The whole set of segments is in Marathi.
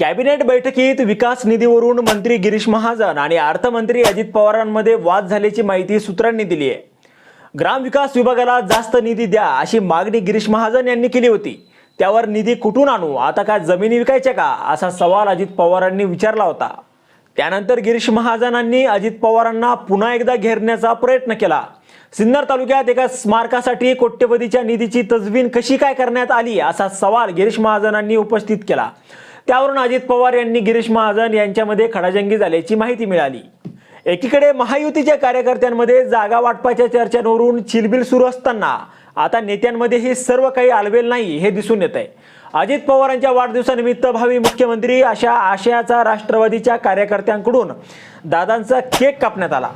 कॅबिनेट बैठकीत विकास निधीवरून मंत्री गिरीश महाजन आणि अर्थमंत्री अजित पवारांमध्ये वाद झाल्याची माहिती सूत्रांनी दिली आहे. ग्रामविकास विभागाला जास्त निधी द्या अशी मागणी गिरीश महाजन यांनी केली होती. त्यावर निधी कुठून आणू? आता काय जमिनी विकायच्या का? असा सवाल अजित पवारांनी विचारला होता. त्यानंतर गिरीश महाजनांनी अजित पवारांना पुन्हा एकदा घेरण्याचा प्रयत्न केला. सिन्नर तालुक्यात एका स्मारकासाठी कोट्यवधीच्या निधीची तजवीन कशी काय करण्यात आली असा सवाल गिरीश महाजनांनी उपस्थित केला. त्यावरून अजित पवार यांनी गिरीश महाजन यांच्यामध्ये खडाजंगी झाल्याची माहिती मिळाली. एकीकडे महायुतीच्या कार्यकर्त्यांमध्ये जागा वाटपाच्या चर्चांवरून चिलबिल सुरू असताना आता नेत्यांमध्ये हे सर्व काही आलबेल नाही हे दिसून येत आहे अजित पवारांच्या वाढदिवसानिमित्त भावी मुख्यमंत्री अशा आशयाचा राष्ट्रवादीच्या कार्यकर्त्यांकडून दादांचा केक कापण्यात आला.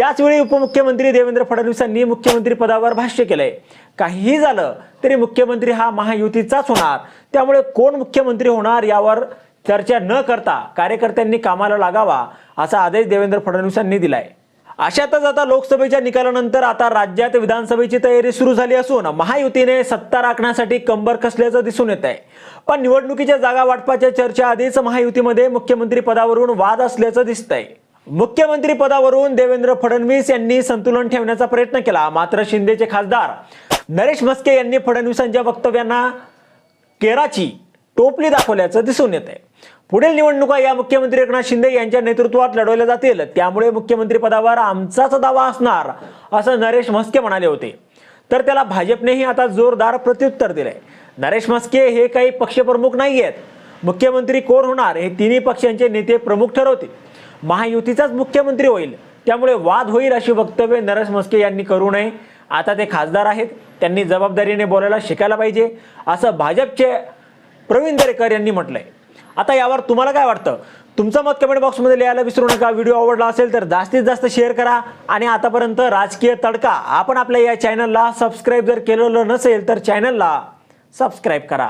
त्याचवेळी उपमुख्यमंत्री देवेंद्र फडणवीसांनी मुख्यमंत्री पदावर भाष्य केलंय. काहीही झालं तरी मुख्यमंत्री हा महायुतीचाच होणार. त्यामुळे कोण मुख्यमंत्री होणार यावर चर्चा न करता कार्यकर्त्यांनी कामाला लागावा असा आदेश देवेंद्र फडणवीसांनी दिलाय. अशातच आता लोकसभेच्या निकालानंतर आता राज्यात विधानसभेची तयारी सुरू झाली असून महायुतीने सत्ता राखण्यासाठी कंबर कसल्याचं दिसून येत आहे पण निवडणुकीच्या जागा वाटपाच्या चर्चा आधीच महायुतीमध्ये मुख्यमंत्री पदावरून वाद असल्याचं दिसतंय. मुख्यमंत्री पदावरून देवेंद्र फडणवीस यांनी संतुलन ठेवण्याचा प्रयत्न केला. मात्र शिंदेचे खासदार नरेश म्हस्के यांनी फडणवीसांच्या वक्तव्यांना केराची टोपली दाखवल्याचं दिसून येत आहे पुढील निवडणुका या मुख्यमंत्री एकनाथ शिंदे यांच्या नेतृत्वात लढवल्या जातील. त्यामुळे मुख्यमंत्री पदावर आमचाच दावा असणार असं नरेश म्हस्के म्हणाले होते. तर त्याला भाजपनेही आता जोरदार प्रत्युत्तर दिलंय. नरेश म्हस्के हे काही पक्षप्रमुख नाही आहेत मुख्यमंत्री कोण होणार हे तिन्ही पक्षांचे नेते प्रमुख ठरवतील. महायुतीचाच मुख्यमंत्री होईल. त्यामुळे वाद होईल अशी वक्तव्य नरेश म्हस्के यांनी करू नये. आता ते खासदार आहेत. त्यांनी जबाबदारीने बोलायला शिकायला पाहिजे. असं भाजपचे प्रवीण दरेकर यांनी म्हटलंय. आता यावर तुम्हाला काय वाटतं? तुमचं मत कमेंट बॉक्समध्ये लिहायला विसरू नका. व्हिडिओ आवडला असेल तर जास्तीत जास्त शेअर करा. आणि आतापर्यंत राजकीय तडका. आपण आपल्या या चॅनलला सबस्क्राईब जर केलेलं नसेल तर चॅनलला सबस्क्राईब करा.